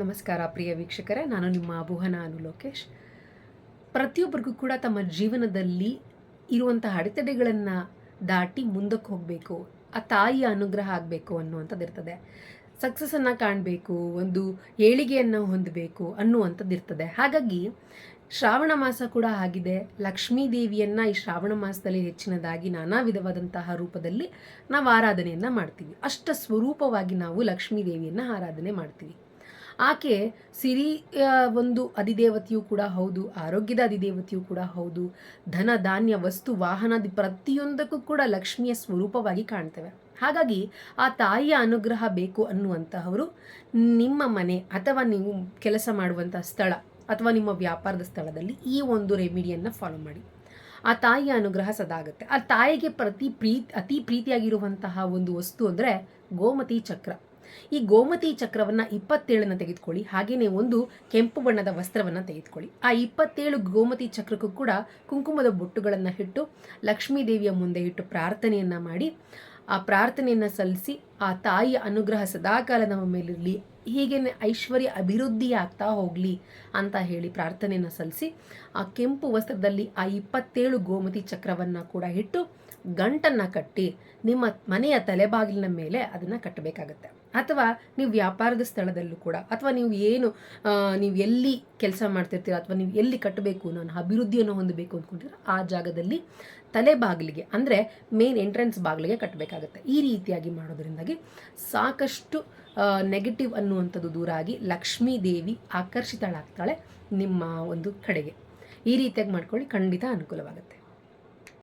ನಮಸ್ಕಾರ ಪ್ರಿಯ ವೀಕ್ಷಕರೇ, ನಾನು ನಿಮ್ಮ ಅಭುಹನ ಅನು ಲೋಕೇಶ್. ಪ್ರತಿಯೊಬ್ಬರಿಗೂ ಕೂಡ ತಮ್ಮ ಜೀವನದಲ್ಲಿ ಇರುವಂತಹ ಅಡೆತಡೆಗಳನ್ನು ದಾಟಿ ಮುಂದಕ್ಕೆ ಹೋಗಬೇಕು, ಆ ತಾಯಿಯ ಅನುಗ್ರಹ ಆಗಬೇಕು ಅನ್ನುವಂಥದ್ದು ಇರ್ತದೆ. ಸಕ್ಸಸ್ಸನ್ನು ಕಾಣಬೇಕು, ಒಂದು ಏಳಿಗೆಯನ್ನು ಹೊಂದಬೇಕು ಅನ್ನುವಂಥದ್ದು ಇರ್ತದೆ. ಹಾಗಾಗಿ ಶ್ರಾವಣ ಮಾಸ ಕೂಡ ಆಗಿದೆ. ಲಕ್ಷ್ಮೀ ದೇವಿಯನ್ನು ಈ ಶ್ರಾವಣ ಮಾಸದಲ್ಲಿ ಹೆಚ್ಚಿನದಾಗಿ ನಾನಾ ವಿಧವಾದಂತಹ ರೂಪದಲ್ಲಿ ನಾವು ಆರಾಧನೆಯನ್ನು ಮಾಡ್ತೀವಿ. ಅಷ್ಟ ಸ್ವರೂಪವಾಗಿ ನಾವು ಲಕ್ಷ್ಮೀ ದೇವಿಯನ್ನು ಆರಾಧನೆ ಮಾಡ್ತೀವಿ. ಆಕೆ ಸಿರಿ ಒಂದು ಅಧಿದೇವತೆಯೂ ಕೂಡ ಹೌದು, ಆರೋಗ್ಯದ ಅಧಿದೇವತೆಯೂ ಕೂಡ ಹೌದು. ಧನ, ಧಾನ್ಯ, ವಸ್ತು ವಾಹನದ ಪ್ರತಿಯೊಂದಕ್ಕೂ ಕೂಡ ಲಕ್ಷ್ಮಿಯ ಸ್ವರೂಪವಾಗಿ ಕಾಣ್ತೇವೆ. ಹಾಗಾಗಿ ಆ ತಾಯಿಯ ಅನುಗ್ರಹ ಬೇಕು ಅನ್ನುವಂತಹವರು ನಿಮ್ಮ ಮನೆ ಅಥವಾ ನೀವು ಕೆಲಸ ಮಾಡುವಂಥ ಸ್ಥಳ ಅಥವಾ ನಿಮ್ಮ ವ್ಯಾಪಾರದ ಸ್ಥಳದಲ್ಲಿ ಈ ಒಂದು ರೆಮಿಡಿಯನ್ನು ಫಾಲೋ ಮಾಡಿ. ಆ ತಾಯಿಯ ಅನುಗ್ರಹ ಸದಾಗುತ್ತೆ. ಆ ತಾಯಿಗೆ ಪ್ರತಿ ಪ್ರೀತಿ, ಅತಿ ಪ್ರೀತಿಯಾಗಿರುವಂತಹ ಒಂದು ವಸ್ತು ಅಂದರೆ ಗೋಮತಿ ಚಕ್ರ. ಈ ಗೋಮತಿ ಚಕ್ರವನ್ನು ಇಪ್ಪತ್ತೇಳನ್ನು ತೆಗೆದುಕೊಳ್ಳಿ. ಹಾಗೆಯೇ ಒಂದು ಕೆಂಪು ಬಣ್ಣದ ವಸ್ತ್ರವನ್ನು ತೆಗೆದುಕೊಳ್ಳಿ. ಆ ಇಪ್ಪತ್ತೇಳು ಗೋಮತಿ ಚಕ್ರಕ್ಕೂ ಕೂಡ ಕುಂಕುಮದ ಬೊಟ್ಟುಗಳನ್ನು ಇಟ್ಟು ಲಕ್ಷ್ಮೀ ದೇವಿಯ ಮುಂದೆ ಇಟ್ಟು ಪ್ರಾರ್ಥನೆಯನ್ನು ಮಾಡಿ, ಆ ಪ್ರಾರ್ಥನೆಯನ್ನು ಸಲ್ಲಿಸಿ ಆ ತಾಯಿಯ ಅನುಗ್ರಹ ಸದಾಕಾಲ ನಮ್ಮ ಮೇಲಿರಲಿ. ಹೀಗೆ ಐಶ್ವರ್ಯ ಅಭಿವೃದ್ಧಿ ಆಗ್ತಾ ಹೋಗಲಿ ಅಂತ ಹೇಳಿ ಪ್ರಾರ್ಥನೆಯನ್ನು ಸಲ್ಲಿಸಿ, ಆ ಕೆಂಪು ವಸ್ತ್ರದಲ್ಲಿ ಆ ಇಪ್ಪತ್ತೇಳು ಗೋಮತಿ ಚಕ್ರವನ್ನು ಕೂಡ ಇಟ್ಟು ಗಂಟನ್ನು ಕಟ್ಟಿ ನಿಮ್ಮ ಮನೆಯ ತಲೆಬಾಗಿಲಿನ ಮೇಲೆ ಅದನ್ನು ಕಟ್ಟಬೇಕಾಗತ್ತೆ. ಅಥವಾ ನೀವು ವ್ಯಾಪಾರದ ಸ್ಥಳದಲ್ಲೂ ಕೂಡ, ಅಥವಾ ನೀವು ಏನು ನೀವು ಎಲ್ಲಿ ಕೆಲಸ ಮಾಡ್ತಿರ್ತೀರ, ಅಥವಾ ನೀವು ಎಲ್ಲಿ ಕಟ್ಟಬೇಕು, ನಾನು ಅಭಿವೃದ್ಧಿಯನ್ನು ಹೊಂದಬೇಕು ಅಂದ್ಕೊಂಡಿರೋ ಆ ಜಾಗದಲ್ಲಿ ತಲೆ ಬಾಗಿಲಿಗೆ ಅಂದರೆ ಮೇನ್ ಎಂಟ್ರೆನ್ಸ್ ಬಾಗಿಲಿಗೆ ಕಟ್ಟಬೇಕಾಗತ್ತೆ. ಈ ರೀತಿಯಾಗಿ ಮಾಡೋದ್ರಿಂದಾಗಿ ಸಾಕಷ್ಟು ನೆಗೆಟಿವ್ ಅನ್ನುವಂಥದ್ದು ದೂರ ಆಗಿ ಲಕ್ಷ್ಮೀ ದೇವಿ ಆಕರ್ಷಿತಳಾಗ್ತಾಳೆ ನಿಮ್ಮ ಒಂದು ಕಡೆಗೆ. ಈ ರೀತಿಯಾಗಿ ಮಾಡ್ಕೊಳ್ಳಿ ಖಂಡಿತ ಅನುಕೂಲವಾಗುತ್ತೆ.